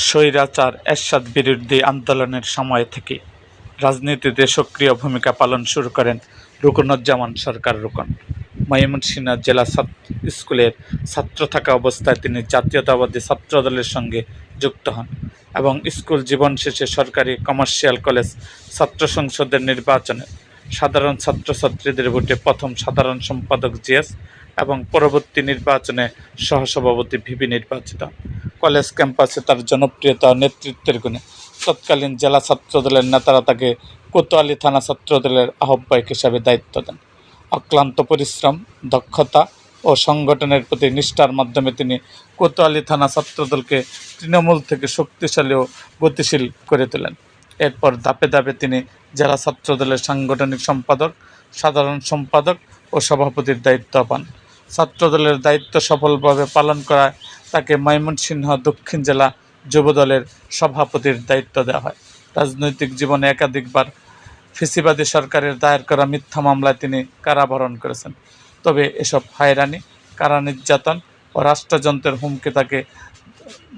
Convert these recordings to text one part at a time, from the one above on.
স্বৈরাচার এরশাদ বিরোধী আন্দোলনের সময় থেকে রাজনীতিতে সক্রিয় ভূমিকা পালন শুরু করেন রুকনুজ্জামান সরকার রুকন ময়মনসিংহ জেলা স্কুলের ছাত্র থাকা অবস্থায় তিনি জাতীয়তাবাদী ছাত্রদলের সঙ্গে যুক্ত হন এবং স্কুল জীবন শেষে সরকারি কমার্শিয়াল কলেজ ছাত্র সংসদের নির্বাচনে সাধারণ ছাত্রছাত্রীদের ভোটে প্রথম সাধারণ সম্পাদক জিএস এবং পরবর্তী নির্বাচনে সহসভাপতি ভিপি নির্বাচিত। কলেজ ক্যাম্পাসে তার জনপ্রিয়তা নেতৃত্বের গুণে তৎকালীন জেলা ছাত্রদলের নেতারা তাকে কোতোয়ালি থানা ছাত্রদলের আহ্বায়ক হিসাবে দায়িত্ব দেন। অক্লান্ত পরিশ্রম, দক্ষতা ও সংগঠনের প্রতি নিষ্ঠার মাধ্যমে তিনি কোতোয়ালি থানা ছাত্রদলকে তৃণমূল থেকে শক্তিশালী ও গতিশীল করে তোলেন। এরপর ধাপে ধাপে তিনি জেলা ছাত্রদলের সাংগঠনিক সম্পাদক, সাধারণ সম্পাদক ও সভাপতির দায়িত্ব পান। ছাত্রদলের দায়িত্ব সফলভাবে পালন করায় তাকে ময়মনসিংহ দক্ষিণ জেলা যুবদলের সভাপতির দায়িত্ব দেওয়া হয়। রাজনৈতিক জীবনে একাধিকবার ফেসিবাদী সরকারের দায়ের করা মিথ্যা মামলায় তিনি কারাবরণ করেছেন। তবে এসব হয়রানি, কারা নির্যাতন ও রাষ্ট্রযন্ত্রের হুমকি তাকে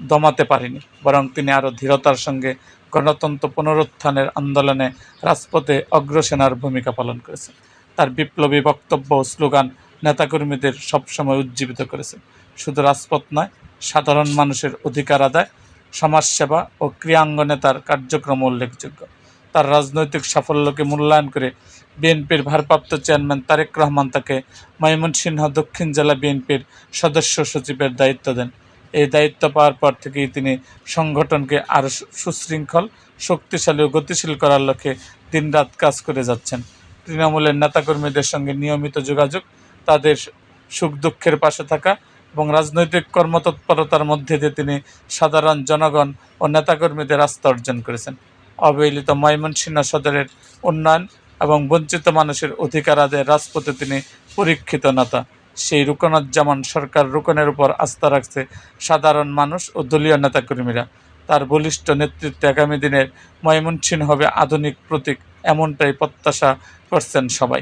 দমাতে পারেনি, বরং তিনি আরও ধীরতার সঙ্গে গণতন্ত্র পুনরুত্থানের আন্দোলনে রাজপথে অগ্রসেনার ভূমিকা পালন করেছেন। তার বিপ্লবী বক্তব্য স্লোগান নেতাকর্মীদের সবসময় উজ্জীবিত করেছে। শুধু রাজপথ নয়, সাধারণ মানুষের অধিকার আদায়, সমাজসেবা ও ক্রিয়াঙ্গনে তার কার্যক্রম উল্লেখযোগ্য। তার রাজনৈতিক সাফল্যকে মূল্যায়ন করে বিএনপির ভারপ্রাপ্ত চেয়ারম্যান তারেক রহমান তাকে ময়মনসিংহ দক্ষিণ জেলা বিএনপির সদস্য সচিবের দায়িত্ব দেন। এই দায়িত্ব পাওয়ার পর থেকেই তিনি সংগঠনকে আরও সুশৃঙ্খল, শক্তিশালী ও গতিশীল করার লক্ষ্যে দিনরাত কাজ করে যাচ্ছেন। তৃণমূলের নেতাকর্মীদের সঙ্গে নিয়মিত যোগাযোগ তাদের সুখ দুঃখের পাশে থাকা এবং রাজনৈতিক কর্মতৎপরতার মধ্যে দিয়ে তিনি সাধারণ জনগণ ও নেতাকর্মীদের আস্থা অর্জন করেছেন। অবহেলিত ময়মনসিংহ সদরের উন্নয়ন এবং বঞ্চিত মানুষের অধিকার আদায়ের রাজপথে তিনি পরীক্ষিত নেতা। সেই রুকনুজ্জামান সরকার রুকনের উপর আস্থা রাখছে সাধারণ মানুষ ও দলীয় নেতাকর্মীরা। তার বলিষ্ঠ নেতৃত্বে আগামী দিনের ময়মনসিংহ হবে আধুনিক প্রতীক, এমনটাই প্রত্যাশা করছেন সবাই।